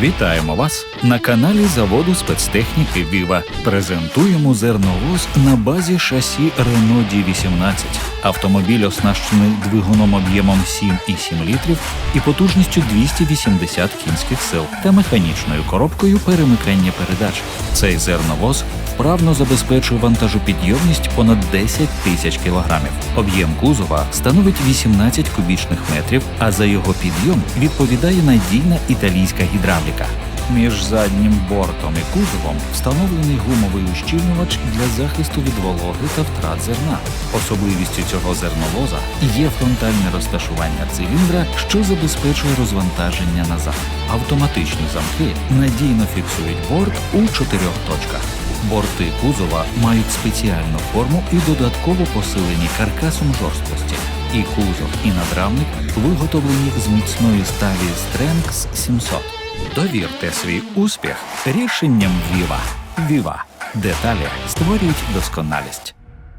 Вітаємо вас на каналі заводу спецтехніки Віва. Презентуємо зерновоз на базі шасі Renault D18. Автомобіль оснащений двигуном об'ємом 7,7 літрів і потужністю 280 кінських сил та механічною коробкою перемикання передач. Цей зерновоз вправно забезпечує вантажопідйомність понад 10 тисяч кілограмів. Об'єм кузова становить 18 кубічних метрів, а за його підйом відповідає надійна італійська гідравліка. Між заднім бортом і кузовом встановлений гумовий ущільнювач для захисту від вологи та втрат зерна. Особливістю цього зерновоза є фронтальне розташування циліндра, що забезпечує розвантаження назад. Автоматичні замки надійно фіксують борт у чотирьох точках. Борти кузова мають спеціальну форму і додатково посилені каркасом жорсткості. І кузов, і надрамник виготовлені з міцної сталі Strengths 700. Довірте свій успіх рішенням Віва. Віва. Деталі створюють досконалість.